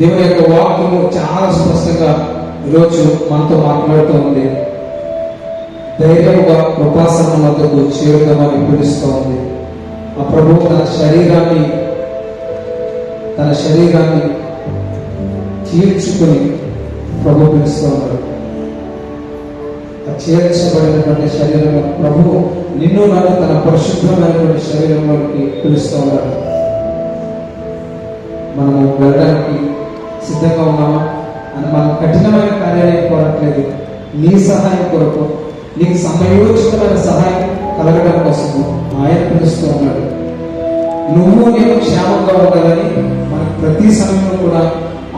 దేవుని యొక్క వాక్యము చాలా స్పష్టంగా ఈరోజు మనతో మాట్లాడుతూ ఉంది. ధైర్యంగా కృపాసనం వద్దకు చేరుదామని పిలుస్తూ ఉంది. ఆ ప్రభు తన శరీరాన్ని తన శరీరాన్ని తీర్చుకుని ప్రభు పిలుస్తూ ఉన్నాడు. ఆ చేర్చబడినటువంటి శరీరంలో ప్రభు నిన్ను నన్ను తన పరిశుద్ధమైనటువంటి శరీరంలోకి పిలుస్తూ ఉన్నాడు. మనము వెళ్ళడానికి సిద్ధంగా ఉన్నామా? అని మనం కఠినమైన కార్యాలయం కోరట్లేదు. నీ సహాయం కొరకు నీకు సమయోచితమైన సహాయం కలగడం కోసం ఆయన పిలుస్తూ ఉన్నాడు. నువ్వు నేను క్షేమంగా ఉండాలని మనకు ప్రతి సమయంలో కూడా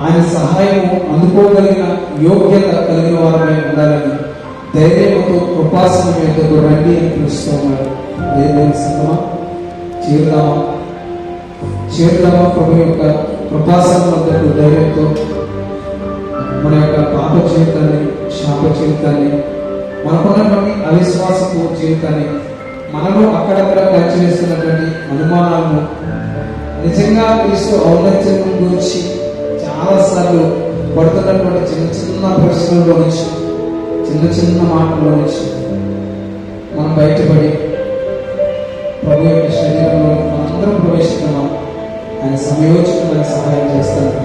ఆయన సహాయం అందుకోగలిగిన యోగ్యత కలిగిన వారమై ఉండాలని ధైర్యంతో కృపాసనతో రండి అని పిలుస్తూ ఉన్నాడు. అదే దేవుని సంగమా చేరుదామా? చేరుదామా ప్రభు యొక్క కృపాసనతో ధైర్యంతో మన యొక్క పాప జీవితాన్ని శాప జీవితాన్ని మనకున్నటువంటి అవిశ్వాసపు జీవితాన్ని మనలో అక్కడక్కడ కలిసివేస్తున్నటువంటి అనుమానాలను నిజంగా క్రీస్తు ఔన్నత్యం గురించి చాలాసార్లు పడుతున్నటువంటి చిన్న చిన్న ప్రశ్నల్లో నుంచి చిన్న చిన్న మాటల్లో నుంచి మనం బయటపడి ప్రభు యొక్క శరీరంలో మనందరం ప్రవేశిస్తున్నాం. ఆయన సమయోచి సహాయం చేస్తాడు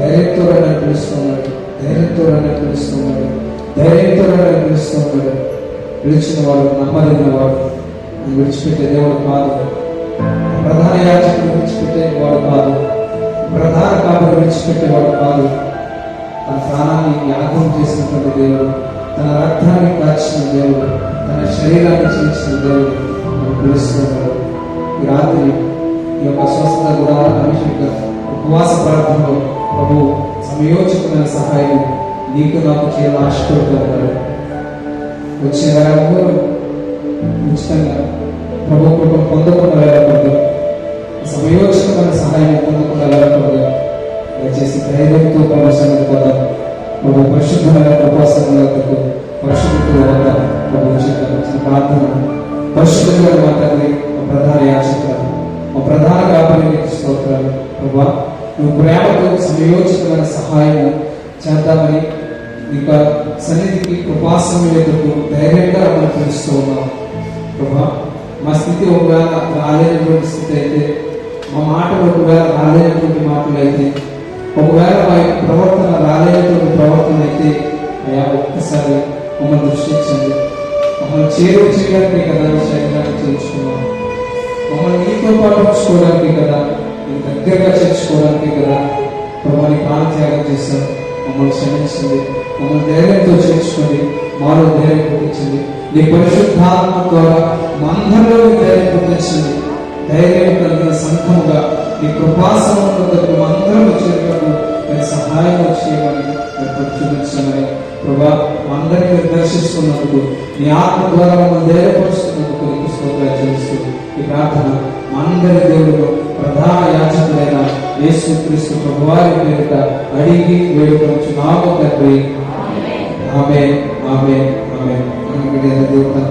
ధైర్యంతో నన్ను పిలుస్తున్నాడు ధైర్యంతో నన్ను పిలుస్తున్నాడు ధైర్యంతో నన్ను పిలుస్తున్నాడు పిలిచిన వాడు నమ్మదగిన వాడు విడిచిపెట్టే దేవుడు కాదు. ప్రధాన యాచకుడు విడిచిపెట్టే వాడు కాదు. ప్రధాన కాపుడు విడిచిపెట్టేవాడు కాదు. తన ప్రాణాన్ని యాగం చేసినటువంటి దేవుడు తన రక్తాన్ని కాచిన దేవుడు తన శరీరాన్ని చేసిన దేవుడు పిలుస్తున్నాడు. ఈ రాత్రి ఈ యొక్క స్వస్థత కూడా అభిషేకం ఉపవాస ప్రార్థనలో ప్రభు సమయోచితమైన సహాయం నీకు నాకు చేయాలని ఆశపడుతున్నాడు. వచ్చే వారు ఉచితంగా ప్రభు కృప పొందకుండా వెళ్ళకూడదు సమయోచితమైన సహాయం పొందకుండా వెళ్ళకూడదు దయచేసి ధైర్యంతో ప్రవేశానికి కూడా ప్రభు పరిశుద్ధమైన కృపాసనలకు పరిశుద్ధులు వద్ద ప్రభు చెప్పారు ప్రార్థన పరిశుద్ధంగా మాట్లాడి ప్రధాన యాచక మా ప్రధాన కాపరి స్తోత్రాలు. ప్రభా నువ్వు ప్రేమతో సమయోచితమైన సహాయం చేద్దామని ఇక సన్నిధికి కృపాసమయతకు ధైర్యంగా మనం పిలుస్తూ ఉన్నాం. ప్రభా మా స్థితి ఒకవేళ రాలేనటువంటి స్థితి అయితే మా మాటలు ఒకవేళ రాలేనటువంటి మాటలు అయితే ఒకవేళ మా యొక్క ప్రవర్తన రాలేనటువంటి ప్రవర్తన అయితే అయా ఒక్కసారి మమ్మల్ని దృష్టించండి. మమ్మల్ని చేరువ చేయడానికి కదా ఈ శరీరాన్ని చేర్చుకున్నాం. మమ్మల్ని నీతో పాటు ఉంచుకోవడానికి కదా నీకు దగ్గరగా చేర్చుకోవడానికి కదా ప్రభాని ప్రాణత్యాగం చేశాం మమ్మల్ని క్షమించండి. మమ్మల్ని ధైర్యంతో చేర్చుకోండి. మాలో ధైర్యం పుట్టించండి. నీ పరిశుద్ధాత్మ ద్వారా మందరిలో ధైర్యం పుట్టించండి. ధైర్యం కలిగిన సంఘముగా నీ కృపాసములకు అందరం చేరుటకు నేను సహాయం చేయమని నేను చూపించమని ప్రభా అందరినీ మీరు దర్శిస్తున్నందుకు నీ ఆత్మ ద్వారా మమ్మల్ని ధైర్యపరుస్తున్నందుకు నీకు స్తోత్రాలు ఈ ప్రార్థన మా అందరి దేవుడు ప్రధాన యాచకుడైన యేసు క్రీస్తు ప్రభువారి పేరిట అడిగి వేడుకొచ్చు నామ తండ్రి ఆమె ఆమె ఆమె దేవుడు తన